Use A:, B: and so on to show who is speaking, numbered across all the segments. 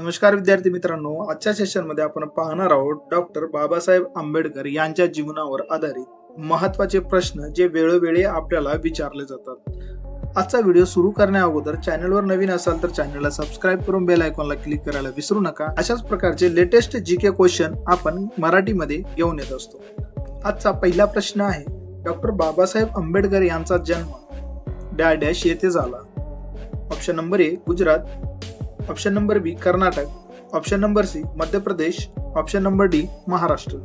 A: नमस्कार विद्यार्थी मित्रांनो आजच्या सेशनमध्ये आपण पाहणार आहोत डॉक्टर बाबासाहेब आंबेडकर यांच्या जीवनावर आधारित महत्त्वाचे प्रश्न जे वेळोवेळी आपल्याला विचारले जातात. आजचा व्हिडिओ सुरू करण्या अगोदर चॅनलवर नवीन असाल तर चॅनलला सबस्क्राईब करून बेल आयकॉनला क्लिक करायला विसरू नका. अशाच प्रकारचे लेटेस्ट जी के क्वेश्चन आपण मराठीमध्ये घेऊन येत असतो. आजचा पहिला प्रश्न आहे डॉक्टर बाबासाहेब आंबेडकर यांचा जन्म डॅश येथे झाला. Option number A Gujarat. Option number B Karnataka. Option number C Madhya Pradesh. Option number D Maharashtra.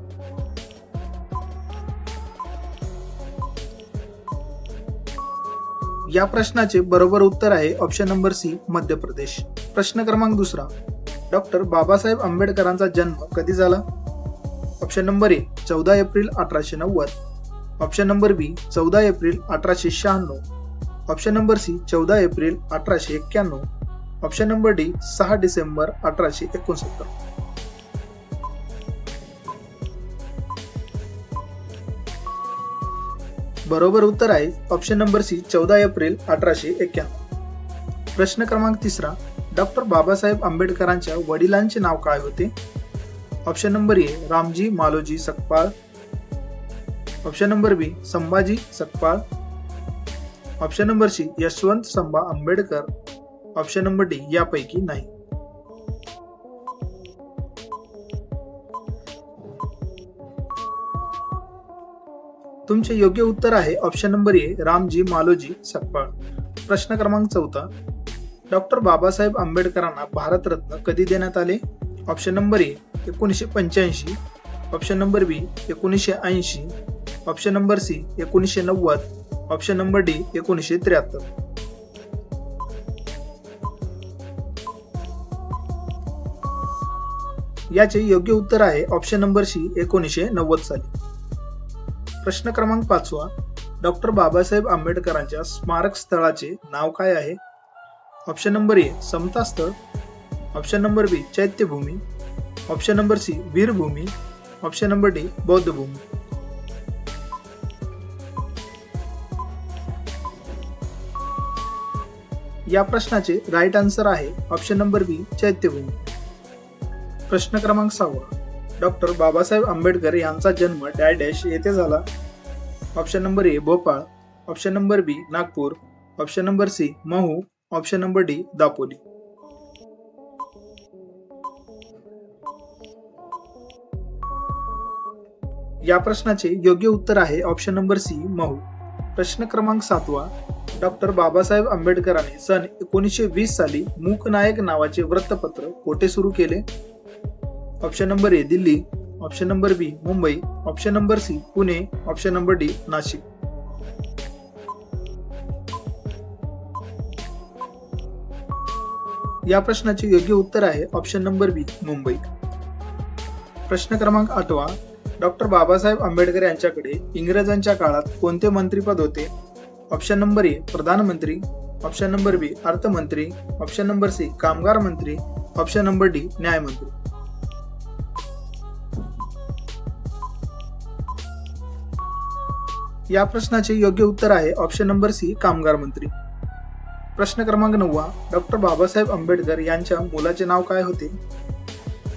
A: या प्रश्नाचे बरोबर उत्तर आहे ऑप्शन नंबर सी मध्य प्रदेश. प्रश्न क्रमांक दुसरा. डॉक्टर बाबासाहेब आंबेडकरांचा जन्म कधी झाला? ऑप्शन नंबर ए चौदा एप्रिल अठराशे नव्वद. ऑप्शन नंबर बी चौदा एप्रिल अठराशे शहाण्णव. ऑप्शन नंबर सी चौदा एप्रिल अठराशे एक्क्याण्णव. ऑप्शन नंबर डी सहा डिसेंबर अठराशे एकोणसत्तर. बरोबर उत्तर आहे ऑप्शन नंबर सी चौदा एप्रिल अठराशे एक्क्याण्णव. प्रश्न क्रमांक तिसरा डॉक्टर बाबासाहेब आंबेडकरांच्या वडिलांचे नाव काय होते? Option number A Ramji Maloji Sakpal. Option number B Sambhaji Sakpal. Option number C Yashwant Sambha Ambedkar. Option number D यापैकी नाही. तुमचे योग्य उत्तर आहे option number A Ramji Maloji Sakpal. प्रश्न क्रमांक चौथा डॉक्टर बाबासाहेब आंबेडकरांना भारतरत्न कधी देण्यात आले? ऑप्शन नंबर ए एकोणीसशे पंच्याऐंशी. ऑप्शन नंबर बी एकोणीसशे ऐंशी. ऑप्शन नंबर सी एकोणीसशे नव्वद. ऑप्शन नंबर डी एकोणीसशे त्र्याहत्तर. याचे योग्य उत्तर आहे ऑप्शन नंबर सी एकोणीसशे नव्वद साली. प्रश्न क्रमांक पाचवा. डॉक्टर बाबासाहेब आंबेडकरांच्या स्मारक स्थळाचे नाव काय आहे? Option number A Samata Sthal option number B Chaityabhoomi. Option number C Veerbhoomi. Option number D Bauddhabhoomi. या प्रश्नाचे राईट आन्सर आहे ऑप्शन नंबर बी चैत्यभूमी. प्रश्न क्रमांक सहावा. डॉक्टर बाबासाहेब आंबेडकर यांचा जन्म डॅडॅश येथे झाला. Option number A Bhopal. Option number B Nagpur. Option number C Mhow. Option number D Dapoli. या प्रश्नाचे योग्य उत्तर आहे ऑप्शन नंबर सी महू. प्रश्न क्रमांक सातवा. डॉक्टर बाबासाहेब आंबेडकरांनी सन एकोणीसशे वीस साली मूकनायक नावाचे वृत्तपत्र कोठे सुरू केले? Option number A Delhi. Option number B Mumbai. Option number C Pune. Option number D Nashik. या प्रश्नाचे योग्य उत्तर आहे ऑप्शन नंबर बी मुंबई. प्रश्न क्रमांक आठवा. डॉक्टर बाबासाहेब आंबेडकर यांच्याकडे इंग्रजांच्या काळात कोणते मंत्रीपद होते? ऑप्शन नंबर ए प्रधानमंत्री. ऑप्शन नंबर बी अर्थमंत्री. ऑप्शन नंबर सी कामगार मंत्री. ऑप्शन नंबर डी न्यायमंत्री. या प्रश्नाचे योग्य उत्तर आहे ऑप्शन नंबर सी कामगार मंत्री. प्रश्न क्रमांक नववा डॉक्टर बाबासाहेब आंबेडकर यांच्या मुलाचे नाव काय होते?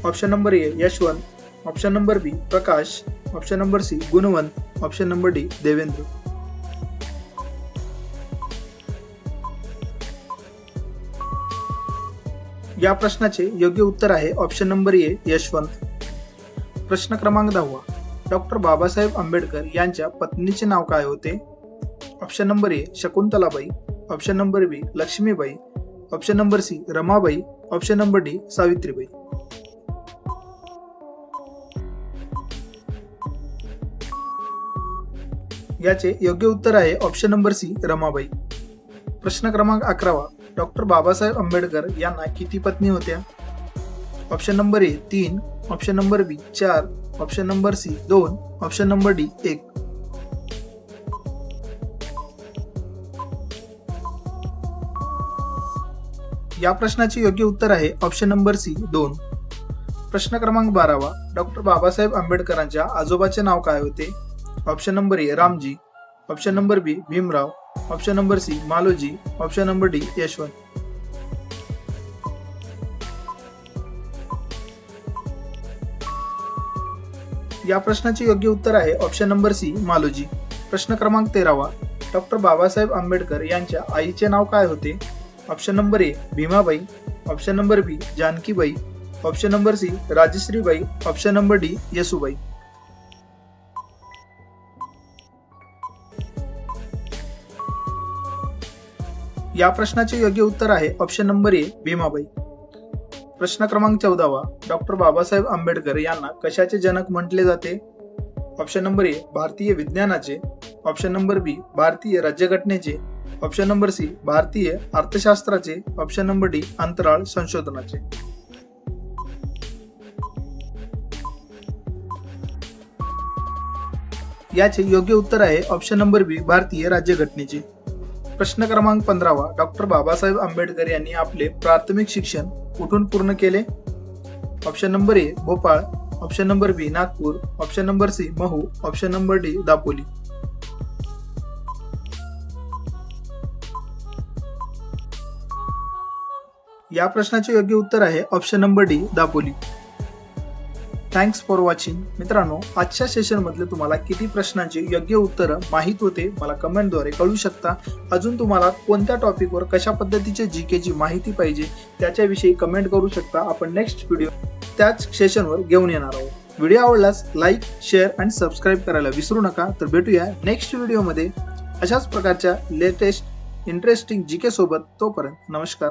A: Option number A Yashwant. Option number B Prakash. Option number C Gunwant. Option number D Devendra. या प्रश्नाचे योग्य उत्तर आहे ऑप्शन नंबर ए यशवंत. प्रश्न क्रमांक दहावा डॉक्टर बाबासाहेब आंबेडकर यांच्या पत्नीचे नाव काय होते? Option number A Shakuntalabai. Option number B Laxmibai. Option number C Ramabai. Option number D Savitribai. याचे योग्य उत्तर आहे ऑप्शन नंबर सी रमाबाई. प्रश्न क्रमांक अकरावा डॉक्टर बाबासाहेब आंबेडकर यांना किती पत्नी होत्या? ऑप्शन नंबर ए तीन. ऑप्शन नंबर बी चार. ऑप्शन नंबर सी दोन. ऑप्शन नंबर डी एक. या प्रश्नाचे योग्य उत्तर आहे ऑप्शन नंबर सी दोन. प्रश्न क्रमांक बारावा. डॉक्टर बाबासाहेब आंबेडकरांच्या आजोबाचे नाव काय होते? Option number A Ramji. Option number B Bhimrao. Option number C Maloji. Option number D Yashwant. या प्रश्नाचे योग्य उत्तर आहे ऑप्शन नंबर सी मालोजी. प्रश्न क्रमांक तेरावा. डॉक्टर बाबासाहेब आंबेडकर यांच्या आईचे नाव काय होते? Option number A Bhimabai. Option number B Jankibai. Option number C Rajshreebai. Option number D Yesubai. या प्रश्नाचे योग्य उत्तर आहे ऑप्शन नंबर ए भीमाबाई. प्रश्न क्रमांक चौदावा डॉक्टर बाबासाहेब आंबेडकर यांना कशाचे जनक म्हटले जाते? ऑप्शन नंबर ए भारतीय विज्ञानाचे. ऑप्शन नंबर बी भारतीय राज्यघटनेचे. ऑप्शन नंबर सी भारतीय अर्थशास्त्राचे. ऑप्शन नंबर डी अंतराळ संशोधनाचे. याचे योग्य उत्तर आहे ऑप्शन नंबर बी भारतीय राज्यघटनेचे. प्रश्न क्रमांक पंधरावा. डॉक्टर बाबासाहेब आंबेडकर यांनी आपले प्राथमिक शिक्षण कुठून पूर्ण केले? Option number A Bhopal. Option number B Nagpur. Option number C Mhow. Option number D Dapoli. या प्रश्नाचे योग्य उत्तर आहे option number D Dapoli. Thanks for watching मित्रांनो आजच्या सेशनमधले तुम्हाला किती प्रश्नांची योग्य उत्तरं माहीत होते मला कमेंटद्वारे कळू शकता. अजून तुम्हाला कोणत्या टॉपिकवर कशा पद्धतीचे जी केची माहिती पाहिजे त्याच्याविषयी कमेंट करू शकता. आपण नेक्स्ट व्हिडिओ त्याच सेशनवर घेऊन येणार आहोत. व्हिडिओ आवडल्यास लाईक शेअर आणि सबस्क्राईब करायला विसरू नका. तर भेटूया नेक्स्ट व्हिडिओमध्ये अशाच प्रकारच्या लेटेस्ट इंटरेस्टिंग जी के सोबत तोपर्यंत नमस्कार.